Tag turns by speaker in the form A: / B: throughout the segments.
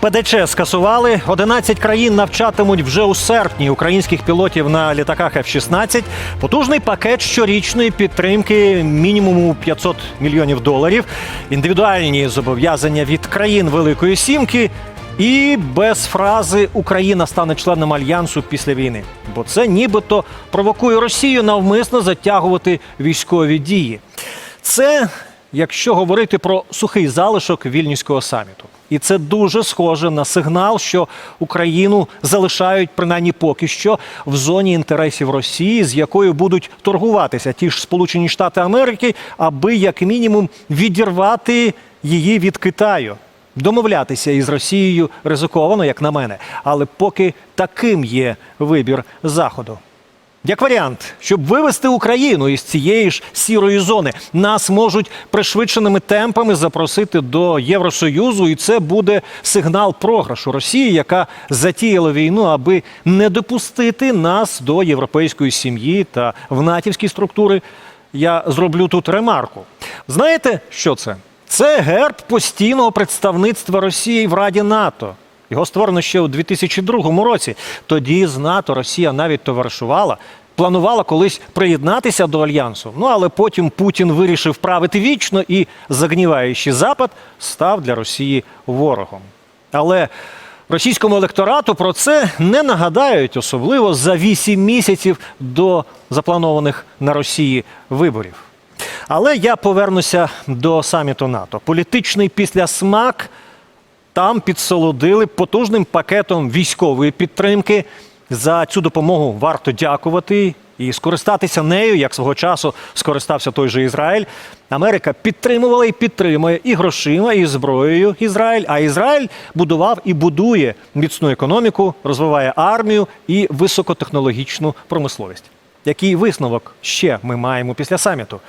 A: ПДЧ скасували. 11 країн навчатимуть вже у серпні українських пілотів на літаках F-16. Потужний пакет щорічної підтримки мінімуму 500 мільйонів доларів, індивідуальні зобов'язання від країн Великої Сімки. І без фрази Україна стане членом альянсу після війни, бо це нібито провокує Росію навмисно затягувати військові дії. Це якщо говорити про сухий залишок вільнюського саміту. І це дуже схоже на сигнал, що Україну залишають принаймні поки що в зоні інтересів Росії, з якою будуть торгуватися ті ж Сполучені Штати Америки, аби як мінімум відірвати її від Китаю. Домовлятися із Росією ризиковано, як на мене, але поки таким є вибір заходу. Як варіант, щоб вивести Україну із цієї ж сірої зони, нас можуть пришвидшеними темпами запросити до Євросоюзу, і це буде сигнал програшу Росії, яка затіяла війну, аби не допустити нас до європейської сім'ї та в натівські структури. Я зроблю тут ремарку. Знаєте, що це? Це герб постійного представництва Росії в Раді НАТО. Його створено ще у 2002 році. Тоді з НАТО Росія навіть товаришувала, планувала колись приєднатися до альянсу. Ну але потім Путін вирішив правити вічно і, загніваючи Запад, став для Росії ворогом. Але російському електорату про це не нагадають, особливо за 8 місяців до запланованих на Росії виборів. Але я повернуся до саміту НАТО. Політичний післясмак там підсолодили потужним пакетом військової підтримки. За цю допомогу варто дякувати і скористатися нею, як свого часу скористався той же Ізраїль. Америка підтримувала і підтримує і грошима, і зброєю Ізраїль. А Ізраїль будував і будує міцну економіку, розвиває армію і високотехнологічну промисловість. Який висновок ще ми маємо після саміту?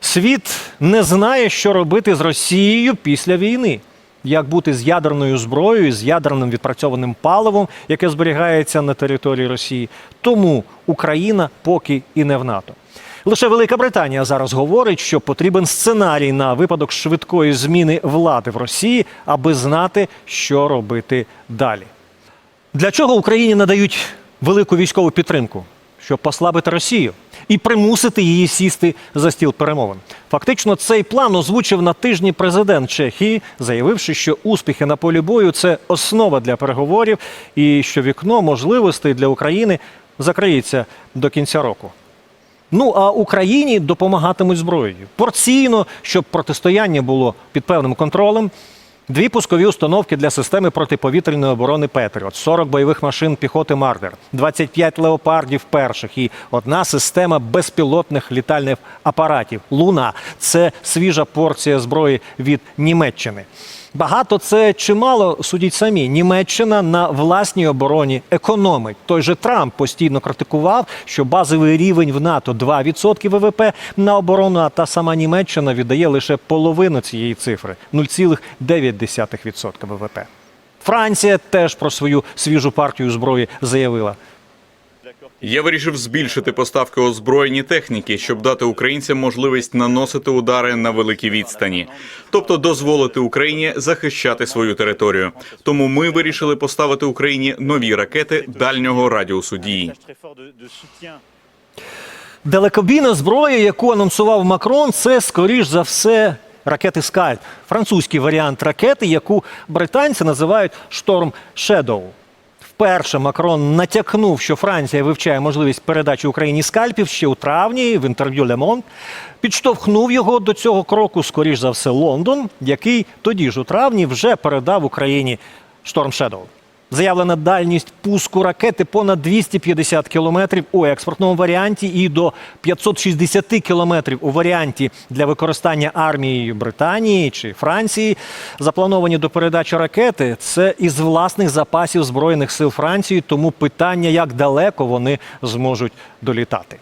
A: Світ не знає, що робити з Росією після війни. Як бути з ядерною зброєю, з ядерним відпрацьованим паливом, яке зберігається на території Росії. Тому Україна поки і не в НАТО. Лише Велика Британія зараз говорить, що потрібен сценарій на випадок швидкої зміни влади в Росії, аби знати, що робити далі. Для чого Україні надають велику військову підтримку? Щоб послабити Росію і примусити її сісти за стіл перемовин. Фактично, цей план озвучив на тижні президент Чехії, заявивши, що успіхи на полі бою це основа для переговорів, і що вікно можливостей для України закриється до кінця року. Ну а Україні допомагатимуть зброєю порційно, щоб протистояння було під певним контролем. Дві пускові установки для системи протиповітряної оборони Петріот, 40 бойових машин піхоти Мардер, 25 леопардів перших і одна система безпілотних літальних апаратів. Луна це свіжа порція зброї від Німеччини. Багато це чимало судіть самі. Німеччина на власній обороні економить. Той же Трамп постійно критикував, що базовий рівень в НАТО 2% ВВП на оборону, а та сама Німеччина віддає лише половину цієї цифри 0,9% ВВП. Франція теж про свою свіжу партію зброї заявила.
B: Я вирішив збільшити поставки озброєнні техніки, щоб дати українцям можливість наносити удари на великій відстані, тобто дозволити Україні захищати свою територію. Тому ми вирішили поставити Україні нові ракети дальнього радіусу дії.
A: Далекобійна зброя, яку анонсував Макрон, це скоріш за все ракети Скальп, французький варіант ракети, яку британці називають Шторм Shadow. Вперше Макрон натякнув, що Франція вивчає можливість передачі Україні скальпів ще у травні в інтерв'ю Monde. Підштовхнув його до цього кроку, скоріш за все, Лондон, який тоді ж у травні вже передав Україні Шторм Shadow. Заявлена дальність пуску ракети понад 250 кілометрів у експортному варіанті і до 560 кілометрів у варіанті для використання армією Британії чи Франції. Заплановані до передачі ракети це із власних запасів збройних сил Франції. Тому питання, як далеко вони зможуть долітати.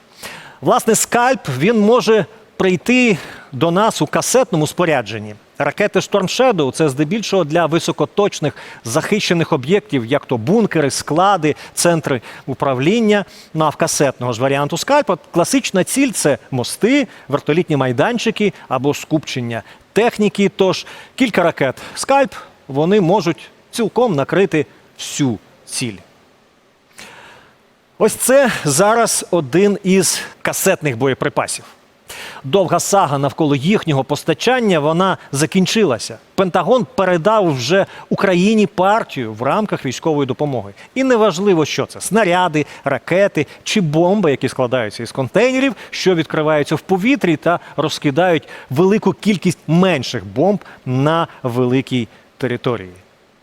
A: Власне, скальп він може прийти до нас у касетному спорядженні. Ракети Storm Shadow – це здебільшого для високоточних захищених об'єктів, як то бункери, склади, центри управління. Ну а в касетного ж варіанту скальпа класична ціль це мости, вертолітні майданчики або скупчення техніки. Тож кілька ракет скальп вони можуть цілком накрити всю ціль. Ось це зараз один із касетних боєприпасів. Довга сага навколо їхнього постачання вона закінчилася. Пентагон передав вже Україні партію в рамках військової допомоги. І неважливо, що це снаряди, ракети чи бомби, які складаються із контейнерів, що відкриваються в повітрі та розкидають велику кількість менших бомб на великій території.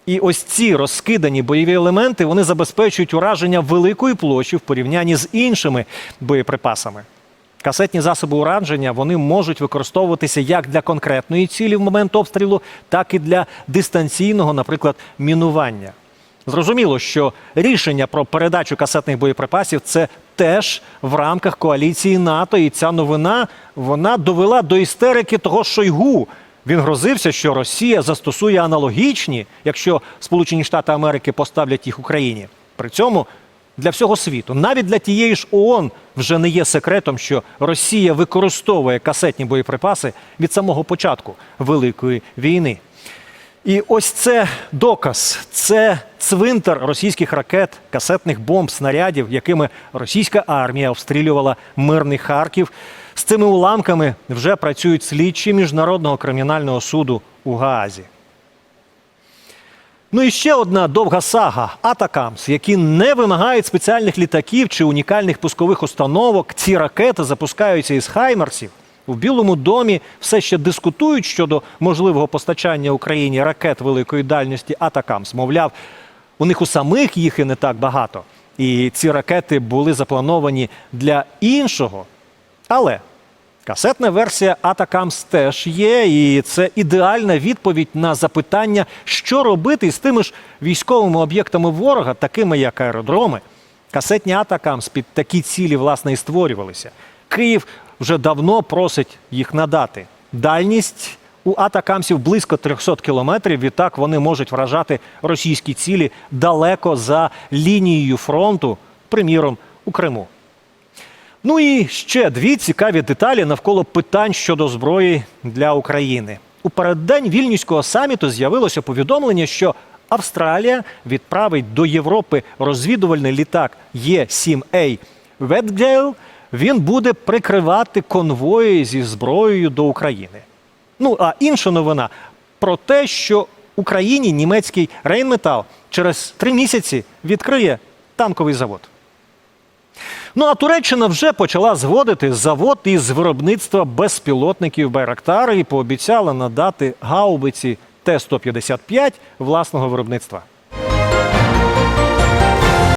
A: І ось ці розкидані бойові елементи вони забезпечують ураження великої площі в порівнянні з іншими боєприпасами. Касетні засоби ураження вони можуть використовуватися як для конкретної цілі в момент обстрілу, так і для дистанційного, наприклад, мінування. Зрозуміло, що рішення про передачу касетних боєприпасів це теж в рамках коаліції НАТО. І ця новина вона довела до істерики того Шойгу. Він грозився, що Росія застосує аналогічні, якщо Сполучені Штати Америки поставлять їх Україні. При цьому для всього світу, навіть для тієї ж ООН вже не є секретом, що Росія використовує касетні боєприпаси від самого початку Великої війни. І ось це доказ, це цвинтар російських ракет, касетних бомб, снарядів, якими російська армія обстрілювала мирний Харків. З цими уламками вже працюють слідчі міжнародного кримінального суду у Гаазі. Ну і ще одна довга сага Атакамс, які не вимагають спеціальних літаків чи унікальних пускових установок. Ці ракети запускаються із хаймерсів. У Білому домі все ще дискутують щодо можливого постачання Україні ракет великої дальності Атакамс. Мовляв, у них у самих їх і не так багато. І ці ракети були заплановані для іншого. Але Касетна версія Атакамс теж є, і це ідеальна відповідь на запитання, що робити з тими ж військовими об'єктами ворога, такими як аеродроми. Касетні Атакамс під такі цілі власне і створювалися. Київ вже давно просить їх надати. Дальність у Атакамсів близько 300 кілометрів. Відтак вони можуть вражати російські цілі далеко за лінією фронту, приміром у Криму. Ну і ще дві цікаві деталі навколо питань щодо зброї для України. У переддень вільнюського саміту з'явилося повідомлення, що Австралія відправить до Європи розвідувальний літак Є-7А Ветгейл. Він буде прикривати конвої зі зброєю до України. Ну а інша новина про те, що Україні німецький Рейнметал через три місяці відкриє танковий завод. Ну а Туреччина вже почала зводити завод із виробництва безпілотників Байрактар і пообіцяла надати гаубиці Т-155 власного виробництва.